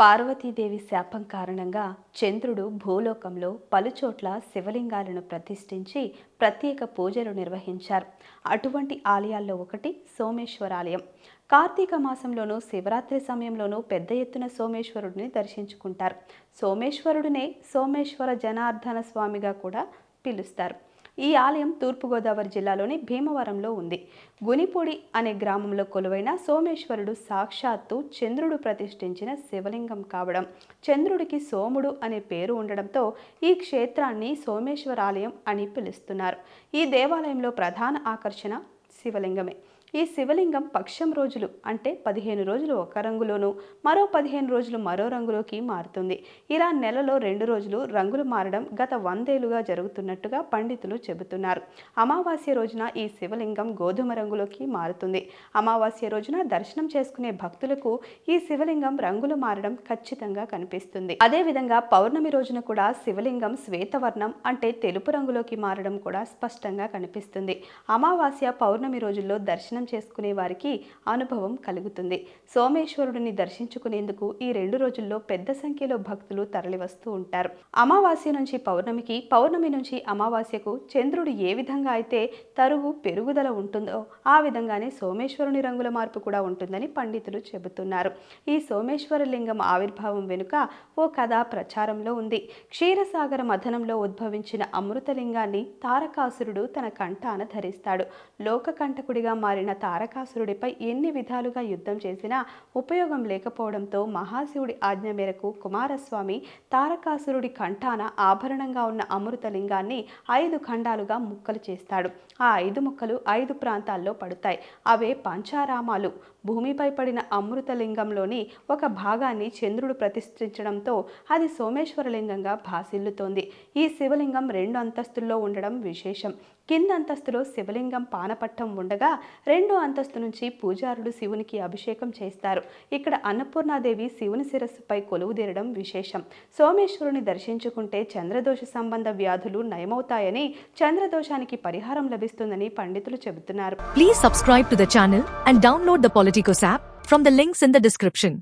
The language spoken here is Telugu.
పార్వతీదేవి శాపం కారణంగా చంద్రుడు భూలోకంలో పలుచోట్ల శివలింగాలను ప్రతిష్ఠించి ప్రత్యేక పూజలు నిర్వహించారు. అటువంటి ఆలయాల్లో ఒకటి సోమేశ్వర ఆలయం కార్తీక మాసంలోనూ శివరాత్రి సమయంలోనూ పెద్ద ఎత్తున సోమేశ్వరుడిని దర్శించుకుంటారు. సోమేశ్వరుడినే సోమేశ్వర జనార్దన స్వామిగా కూడా పిలుస్తారు. ఈ ఆలయం తూర్పుగోదావరి జిల్లాలోని భీమవరంలో ఉంది. గునిపూడి అనే గ్రామంలో కొలువైన సోమేశ్వరుడు సాక్షాత్తు చంద్రుడు ప్రతిష్ఠించిన శివలింగం కావడం చంద్రుడికి సోముడు అనే పేరు ఉండడంతో ఈ క్షేత్రాన్ని సోమేశ్వర ఆలయం అని పిలుస్తున్నారు. ఈ దేవాలయంలో ప్రధాన ఆకర్షణ శివలింగమే. ఈ శివలింగం పక్షం రోజులు అంటే పదిహేను రోజులు ఒక రంగులోను మరో పదిహేను రోజులు మరో రంగులోకి మారుతుంది. ఇలా నెలలో రెండు రోజులు రంగులు మారడం గత వందేలుగా జరుగుతున్నట్టుగా పండితులు చెబుతున్నారు. అమావాస్య రోజున ఈ శివలింగం గోధుమ రంగులోకి మారుతుంది. అమావాస్య రోజున దర్శనం చేసుకునే భక్తులకు ఈ శివలింగం రంగులు మారడం ఖచ్చితంగా కనిపిస్తుంది. అదేవిధంగా పౌర్ణమి రోజున కూడా శివలింగం శ్వేతవర్ణం అంటే తెలుపు రంగులోకి మారడం కూడా స్పష్టంగా కనిపిస్తుంది. అమావాస్య పౌర్ణమి రోజుల్లో దర్శనం చేసుకునే వారికి అనుభవం కలుగుతుంది. సోమేశ్వరుడిని దర్శించుకునేందుకు ఈ రెండు రోజుల్లో పెద్ద సంఖ్యలో భక్తులు తరలివస్తూ ఉంటారు. అమావాస్య నుంచి పౌర్ణమికి పౌర్ణమి నుంచి అమావాస్యకు చంద్రుడు ఏ విధంగా అయితే తరువు పెరుగుదల ఉంటుందో ఆ విధంగానే సోమేశ్వరుని రంగుల మార్పు కూడా ఉంటుందని పండితులు చెబుతున్నారు. ఈ సోమేశ్వర లింగం ఆవిర్భావం వెనుక ఓ కథ ప్రచారంలో ఉంది. క్షీరసాగర మథనంలో ఉద్భవించిన అమృతలింగాన్ని తారకాసురుడు తన కంఠాన ధరిస్తాడు. లోకకంటకుడిగా మారిన తారకాసురుడిపై ఎన్ని విధాలుగా యుద్ధం చేసినా ఉపయోగం లేకపోవడంతో మహాశివుడి ఆజ్ఞ మేరకు కుమారస్వామి తారకాసురుడి కంఠాన ఆభరణంగా ఉన్న అమృతలింగాన్ని ఐదు ఖండాలుగా ముక్కలు చేస్తాడు. ఆ ఐదు ముక్కలు ఐదు ప్రాంతాల్లో పడతాయి. అవే పంచారామాలు. భూమిపై పడిన అమృతలింగంలోని ఒక భాగాన్ని చంద్రుడు ప్రతిష్ఠించడంతో అది సోమేశ్వరలింగంగా భాసిల్లుతోంది. ఈ శివలింగం రెండు అంతస్తుల్లో ఉండడం విశేషం. కింద అంతస్తులో శివలింగం పానపట్టం ఉండగా రెండో అంతస్తు నుంచి పూజారుడు శివునికి అభిషేకం చేస్తారు. ఇక్కడ అన్నపూర్ణాదేవి శివుని శిరస్సుపై కొలువుదీరడం విశేషం. సోమేశ్వరుని దర్శించుకుంటే చంద్రదోష సంబంధ వ్యాధులు నయమవుతాయని చంద్రదోషానికి పరిహారం లభిస్తుందని పండితులు చెబుతున్నారు. Please subscribe to the channel and download the Politicos app from the links in the description